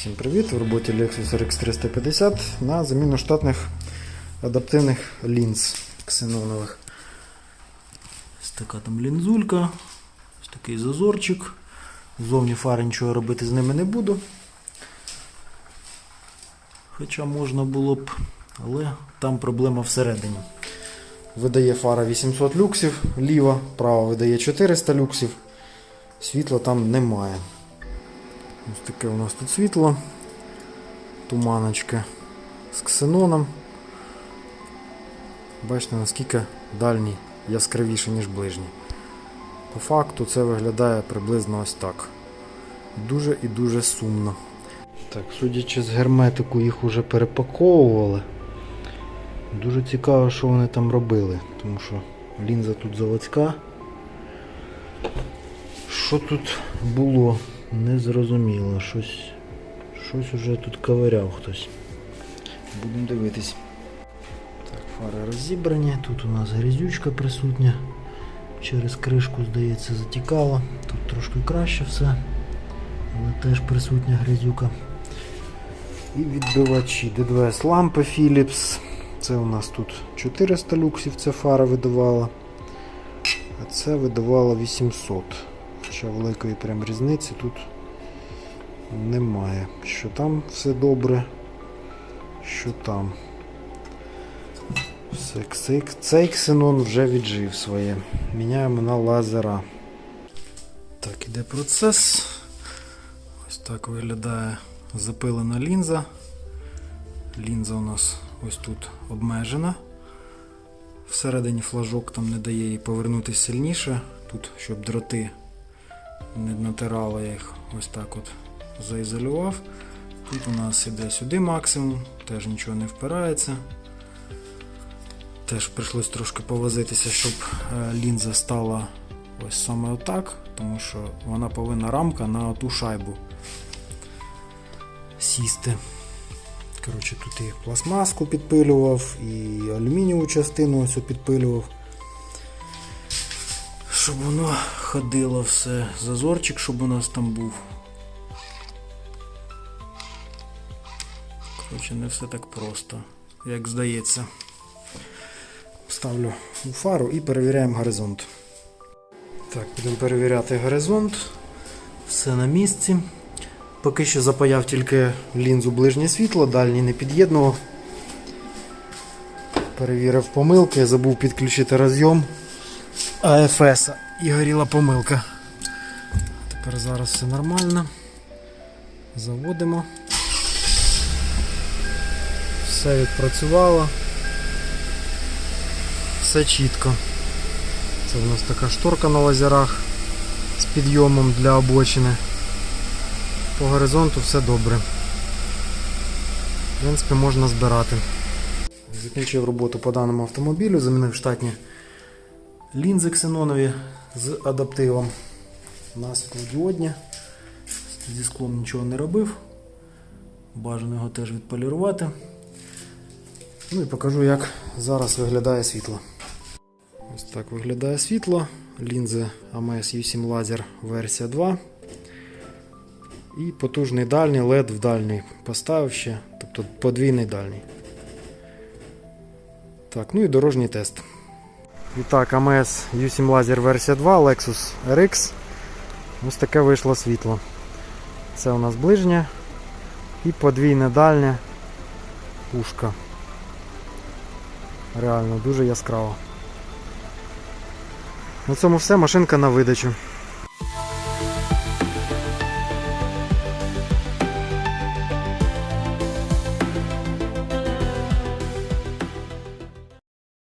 Всім привіт! В роботі Lexus RX 350 на заміну штатних адаптивних лінз ксенонових. Ось така там лінзулька, ось такий зазорчик. Зовні фари нічого робити з ними не буду. Хоча можна було б, але там проблема всередині. Видає фара 800 люксів, ліва, права видає 400 люксів. Світла там немає. Ось таке у нас тут світло. Туманочка з ксеноном. Бачите, наскільки дальній яскравіший, ніж ближній. По факту це виглядає приблизно ось так. Дуже і дуже сумно. Так, судячи з герметику, їх уже перепаковували. Дуже цікаво, що вони там робили, тому що лінза тут заводська. Що тут було? Не зрозуміло. Щось, щось уже тут ковиряв хтось. Будемо дивитись. Так, фари розібрані. Тут у нас грязючка присутня. Через кришку, здається, затікало. Тут трошки краще все. Але теж присутня грязюка. І відбивачі. ДДВС лампи Philips. Це у нас тут 400 люксів, ця фара видавала. А це видавала 800. Хоча великої прям різниці тут немає. Що там все добре, що там. Все, цей, ксенон вже віджив своє. Міняємо на лазера. Так, іде процес. Ось так виглядає запилена лінза. Лінза у нас ось тут обмежена. Всередині флажок там не дає їй повернутися сильніше. Тут, щоб дроти не натирало, я їх ось так от заізолював. Тут у нас іде сюди максимум, теж нічого не впирається. Теж прийшлось трошки повозитися, щоб е, лінза стала ось саме отак, тому що вона повинна рамка на ту шайбу сісти. Коротше, тут і пластмаску підпилював, і алюмінієву частину ось підпилював. Щоб воно ходило все. Зазорчик, щоб у нас там був. Коротше, не все так просто, як здається. Ставлю у фару і перевіряємо горизонт. Так, будемо перевіряти горизонт. Все на місці. Поки що запаяв тільки лінзу ближнє світло, дальній не під'єднував. Перевірив помилки, забув підключити розйом АФС і горіла помилка. Тепер зараз все нормально. Заводимо. Все відпрацювало. Все чітко. Це в нас така шторка на лазерах з підйомом для обочини. По горизонту все добре. В принципі, можна збирати. Закінчив роботу по даному автомобілю, замінив штатні лінзи ксенонові з адаптивом на світлодіодні. Зі склом нічого не робив. Бажано його теж відполірувати. Ну і покажу, як зараз виглядає світло. Ось так виглядає світло. Лінзи AMS U7 Laser версія 2. І потужний дальній, LED в дальній поставив ще, тобто подвійний дальній. Так, ну і дорожній тест. І так, АМС U7 Laser версія 2, Lexus RX. Ось таке вийшло світло. Це у нас ближнє і подвійне дальнє пушка. Реально дуже яскраво. На цьому все, машинка на видачу.